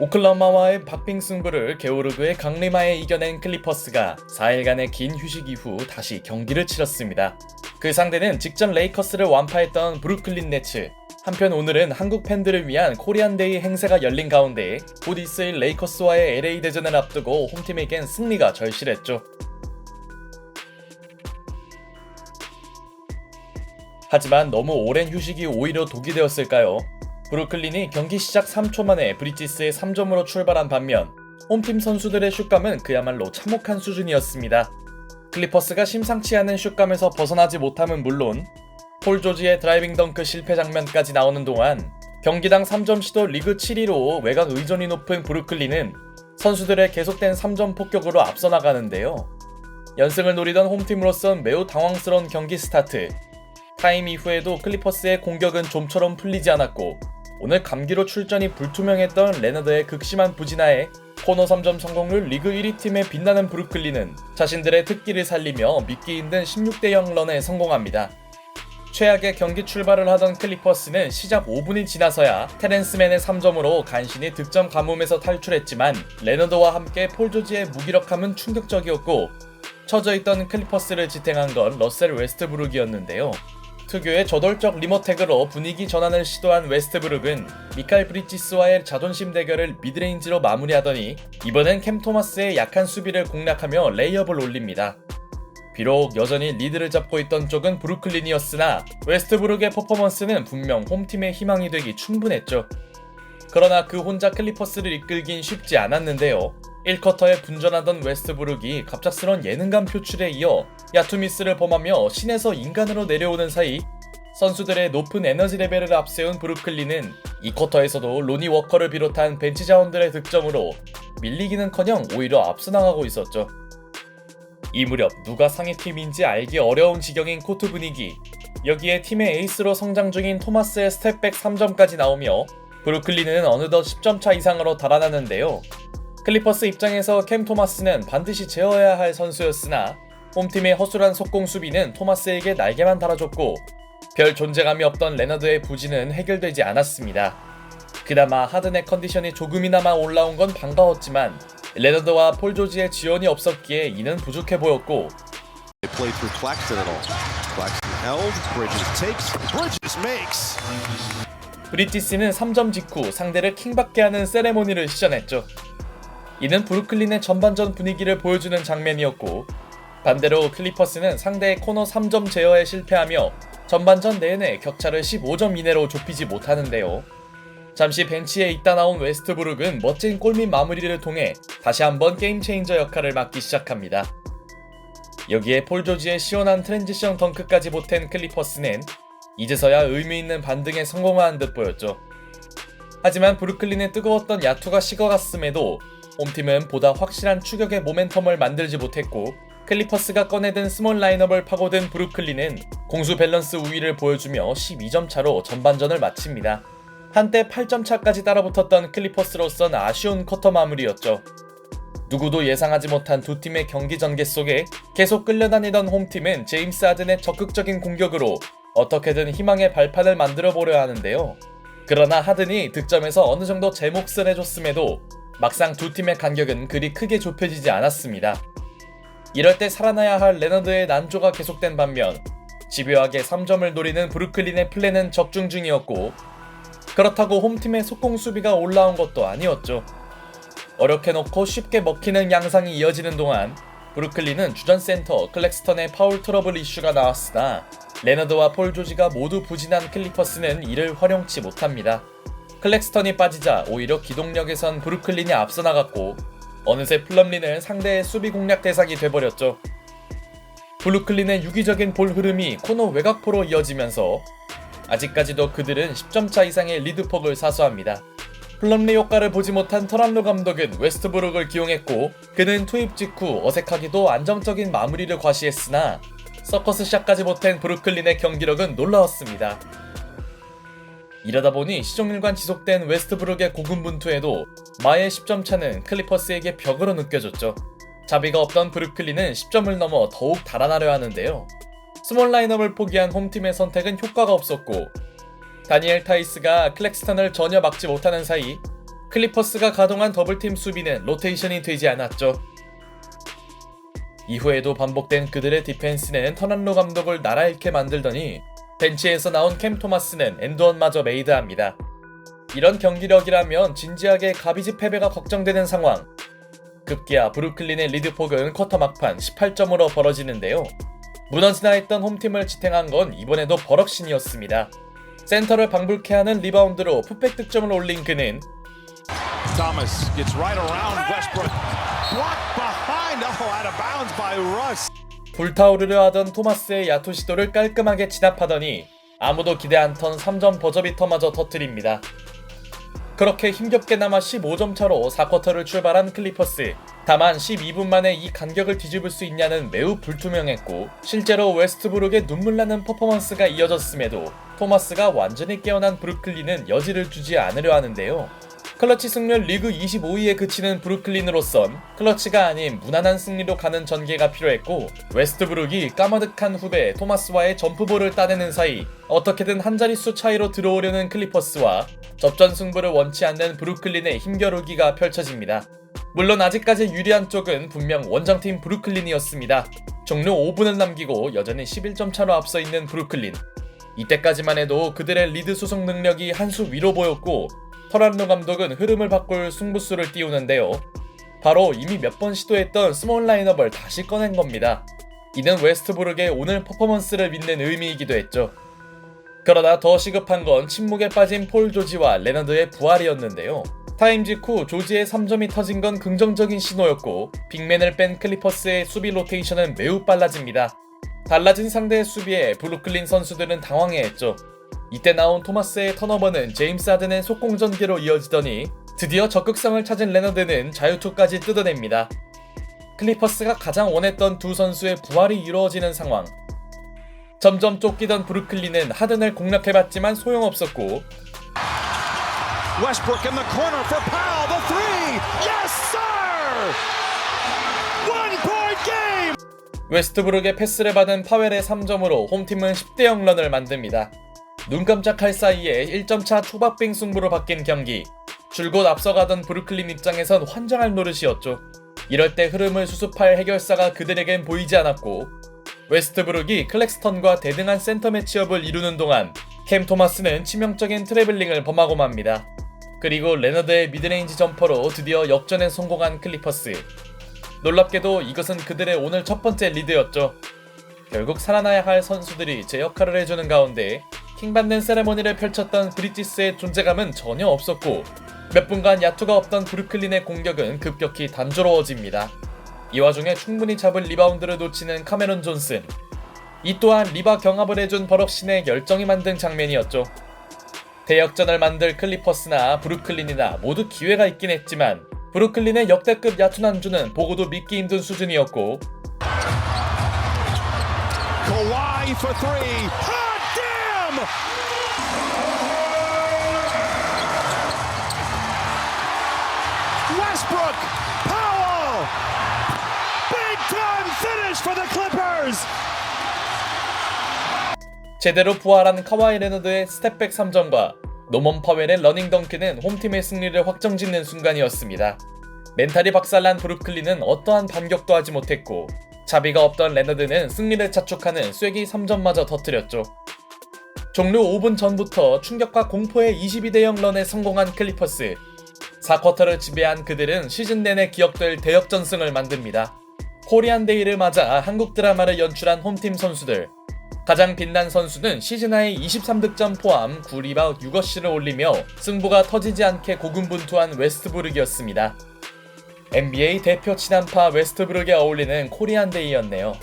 오클라호마와의 박빙 승부를 게오르그의 강림하에 이겨낸 클리퍼스가 4일간의 긴 휴식 이후 다시 경기를 치렀습니다. 그 상대는 직전 레이커스를 완파했던 브루클린 네츠. 한편 오늘은 한국 팬들을 위한 코리안데이 행사가 열린 가운데 곧 있을 레이커스와의 LA 대전을 앞두고 홈팀에겐 승리가 절실했죠. 하지만 너무 오랜 휴식이 오히려 독이 되었을까요? 브루클린이 경기 시작 3초 만에 브리지스의 3점으로 출발한 반면 홈팀 선수들의 슛감은 그야말로 참혹한 수준이었습니다. 클리퍼스가 심상치 않은 슛감에서 벗어나지 못함은 물론 폴 조지의 드라이빙 덩크 실패 장면까지 나오는 동안 경기당 3점 시도 리그 7위로 외곽 의존이 높은 브루클린은 선수들의 계속된 3점 폭격으로 앞서 나가는데요. 연승을 노리던 홈팀으로선 매우 당황스러운 경기 스타트. 타임 이후에도 클리퍼스의 공격은 좀처럼 풀리지 않았고 오늘 감기로 출전이 불투명했던 레너드의 극심한 부진하에 코너 3점 성공률 리그 1위 팀에 빛나는 브루클린은 자신들의 특기를 살리며 믿기 힘든 16대 0 런에 성공합니다. 최악의 경기 출발을 하던 클리퍼스는 시작 5분이 지나서야 테렌스맨의 3점으로 간신히 득점 가뭄에서 탈출했지만 레너드와 함께 폴 조지의 무기력함은 충격적이었고 처져 있던 클리퍼스를 지탱한 건 러셀 웨스트브룩이었는데요. 특유의 저돌적 리모텍으로 분위기 전환을 시도한 웨스트브룩은 미칼 브리지스와의 자존심 대결을 미드레인지로 마무리하더니 이번엔 캠 토마스의 약한 수비를 공략하며 레이업을 올립니다. 비록 여전히 리드를 잡고 있던 쪽은 브루클린이었으나 웨스트브룩의 퍼포먼스는 분명 홈팀의 희망이 되기 충분했죠. 그러나 그 혼자 클리퍼스를 이끌긴 쉽지 않았는데요. 1쿼터에 분전하던 웨스트브룩이 갑작스런 예능감 표출에 이어 야투미스를 범하며 신에서 인간으로 내려오는 사이 선수들의 높은 에너지 레벨을 앞세운 브루클린은 2쿼터에서도 로니 워커를 비롯한 벤치 자원들의 득점으로 밀리기는커녕 오히려 앞서 나가고 있었죠. 이 무렵 누가 상위팀인지 알기 어려운 지경인 코트 분위기 여기에 팀의 에이스로 성장 중인 토마스의 스텝백 3점까지 나오며 브루클린은 어느덧 10점 차 이상으로 달아나는데요. 클리퍼스 입장에서 캠 토마스는 반드시 제어해야 할 선수였으나 홈팀의 허술한 속공 수비는 토마스에게 날개만 달아줬고 별 존재감이 없던 레너드의 부진은 해결되지 않았습니다. 그나마 하든의 컨디션이 조금이나마 올라온 건 반가웠지만 레너드와 폴 조지의 지원이 없었기에 이는 부족해 보였고. 브리티스는 3점 직후 상대를 킹받게 하는 세레모니를 시전했죠. 이는 브루클린의 전반전 분위기를 보여주는 장면이었고 반대로 클리퍼스는 상대의 코너 3점 제어에 실패하며 전반전 내내 격차를 15점 이내로 좁히지 못하는데요. 잠시 벤치에 있다 나온 웨스트브룩은 멋진 골밑 마무리를 통해 다시 한번 게임 체인저 역할을 맡기 시작합니다. 여기에 폴 조지의 시원한 트랜지션 덩크까지 보탠 클리퍼스는 이제서야 의미 있는 반등에 성공한 듯 보였죠. 하지만 브루클린의 뜨거웠던 야투가 식어갔음에도 홈팀은 보다 확실한 추격의 모멘텀을 만들지 못했고 클리퍼스가 꺼내든 스몰 라인업을 파고든 브루클린은 공수 밸런스 우위를 보여주며 12점 차로 전반전을 마칩니다. 한때 8점 차까지 따라붙었던 클리퍼스로선 아쉬운 쿼터 마무리였죠. 누구도 예상하지 못한 두 팀의 경기 전개 속에 계속 끌려다니던 홈팀은 제임스 아든의 적극적인 공격으로 어떻게든 희망의 발판을 만들어 보려 하는데요. 그러나 하든이 득점에서 어느 정도 제 몫을 해줬음에도 막상 두 팀의 간격은 그리 크게 좁혀지지 않았습니다. 이럴 때 살아나야 할 레너드의 난조가 계속된 반면 집요하게 3점을 노리는 브루클린의 플랜은 적중 중이었고 그렇다고 홈팀의 속공 수비가 올라온 것도 아니었죠. 어렵게 놓고 쉽게 먹히는 양상이 이어지는 동안 브루클린은 주전 센터 클렉스턴의 파울 트러블 이슈가 나왔으나 레너드와 폴 조지가 모두 부진한 클리퍼스는 이를 활용치 못합니다. 클렉스턴이 빠지자 오히려 기동력에선 브루클린이 앞서 나갔고 어느새 플럼린은 상대의 수비 공략 대상이 돼버렸죠. 브루클린의 유기적인 볼 흐름이 코너 외곽포로 이어지면서 아직까지도 그들은 10점 차 이상의 리드폭을 사수합니다. 플럼리 효과를 보지 못한 터란로 감독은 웨스트브룩을 기용했고 그는 투입 직후 어색하기도 안정적인 마무리를 과시했으나 서커스 샷까지 못한 브루클린의 경기력은 놀라웠습니다. 이러다 보니 시종일관 지속된 웨스트브룩의 고군분투에도 마의 10점 차는 클리퍼스에게 벽으로 느껴졌죠. 자비가 없던 브루클린은 10점을 넘어 더욱 달아나려 하는데요. 스몰 라인업을 포기한 홈팀의 선택은 효과가 없었고 다니엘 타이스가 클렉스턴을 전혀 막지 못하는 사이 클리퍼스가 가동한 더블팀 수비는 로테이션이 되지 않았죠. 이후에도 반복된 그들의 디펜스는 터난로 감독을 날아 잃게 만들더니 벤치에서 나온 캠 토마스는 엔드원마저 메이드합니다. 이런 경기력이라면 진지하게 가비지 패배가 걱정되는 상황. 급기야 브루클린의 리드 폭은 쿼터 막판 18점으로 벌어지는데요. 무너지나 했던 홈팀을 지탱한 건 이번에도 버럭신이었습니다. 센터를 방불케 하는 리바운드로 풋백 득점을 올린 그는 Thomas gets right around Westbrook. Blocked behind. Oh, out of bounds by Russ. 불타오르려 하던 토마스의 야투 시도를 깔끔하게 진압하더니 아무도 기대 않던 3점 버저비터마저 터뜨립니다. 그렇게 힘겹게나마 15점 차로 4쿼터를 출발한 클리퍼스. 다만 12분 만에 이 간격을 뒤집을 수 있냐는 매우 불투명했고 실제로 웨스트브룩의 눈물나는 퍼포먼스가 이어졌음에도 토마스가 완전히 깨어난 브루클린은 여지를 주지 않으려 하는데요. 클러치 승률 리그 25위에 그치는 브루클린으로선 클러치가 아닌 무난한 승리로 가는 전개가 필요했고 웨스트브룩이 까마득한 후배 토마스와의 점프볼을 따내는 사이 어떻게든 한 자릿수 차이로 들어오려는 클리퍼스와 접전 승부를 원치 않는 브루클린의 힘겨루기가 펼쳐집니다. 물론 아직까지 유리한 쪽은 분명 원정팀 브루클린이었습니다. 종료 5분을 남기고 여전히 11점 차로 앞서 있는 브루클린. 이때까지만 해도 그들의 리드 수송 능력이 한 수 위로 보였고 터란노 감독은 흐름을 바꿀 승부수를 띄우는데요. 바로 이미 몇 번 시도했던 스몰 라인업을 다시 꺼낸 겁니다. 이는 웨스트브룩의 오늘 퍼포먼스를 믿는 의미이기도 했죠. 그러나 더 시급한 건 침묵에 빠진 폴 조지와 레너드의 부활이었는데요. 타임 직후 조지의 3점이 터진 건 긍정적인 신호였고 빅맨을 뺀 클리퍼스의 수비 로테이션은 매우 빨라집니다. 달라진 상대의 수비에 브루클린 선수들은 당황해했죠. 이때 나온 토마스의 턴오버는 제임스 하든의 속공전개로 이어지더니 드디어 적극성을 찾은 레너드는 자유투까지 뜯어냅니다. 클리퍼스가 가장 원했던 두 선수의 부활이 이루어지는 상황. 점점 쫓기던 브루클린은 하든을 공략해봤지만 소용없었고 Westbrook in the corner for Powell. The three. Yes, sir. One point game. 웨스트브룩의 패스를 받은 파웰의 3점으로 홈팀은 10대 0런을 만듭니다. 눈 깜짝할 사이에 1점차 초밥빙 승부로 바뀐 경기. 줄곧 앞서가던 브루클린 입장에선 환장할 노릇이었죠. 이럴 때 흐름을 수습할 해결사가 그들에겐 보이지 않았고 웨스트브룩이 클렉스턴과 대등한 센터 매치업을 이루는 동안 캠 토마스는 치명적인 트래블링을 범하고 맙니다. 그리고 레너드의 미드레인지 점퍼로 드디어 역전에 성공한 클리퍼스. 놀랍게도 이것은 그들의 오늘 첫 번째 리드였죠. 결국 살아나야 할 선수들이 제 역할을 해주는 가운데 킹받는 세레모니를 펼쳤던 브리티스의 존재감은 전혀 없었고 몇 분간 야투가 없던 브루클린의 공격은 급격히 단조로워집니다. 이 와중에 충분히 잡을 리바운드를 놓치는 카메론 존슨. 이 또한 리바 경합을 해준 버럭신의 열정이 만든 장면이었죠. 대역전을 만들 클리퍼스나 브루클린이나 모두 기회가 있긴 했지만 브루클린의 역대급 야투 난주는 보고도 믿기 힘든 수준이었고 제대로 부활한 카와이 레너드의 스텝백 3점과 노먼 파웰의 러닝 덩크는 홈팀의 승리를 확정짓는 순간이었습니다. 멘탈이 박살난 브루클린은 어떠한 반격도 하지 못했고 자비가 없던 레너드는 승리를 자축하는 쐐기 3점마저 터뜨렸죠. 종료 5분 전부터 충격과 공포의 22대 0 런에 성공한 클리퍼스. 4쿼터를 지배한 그들은 시즌 내내 기억될 대역전승을 만듭니다. 코리안 데이를 맞아 한국 드라마를 연출한 홈팀 선수들. 가장 빛난 선수는 시즌 하이 23득점 포함 9리바웃 6어시를 올리며 승부가 터지지 않게 고군분투한 웨스트브룩이었습니다. NBA 대표 친한파 웨스트브룩에 어울리는 코리안 데이였네요.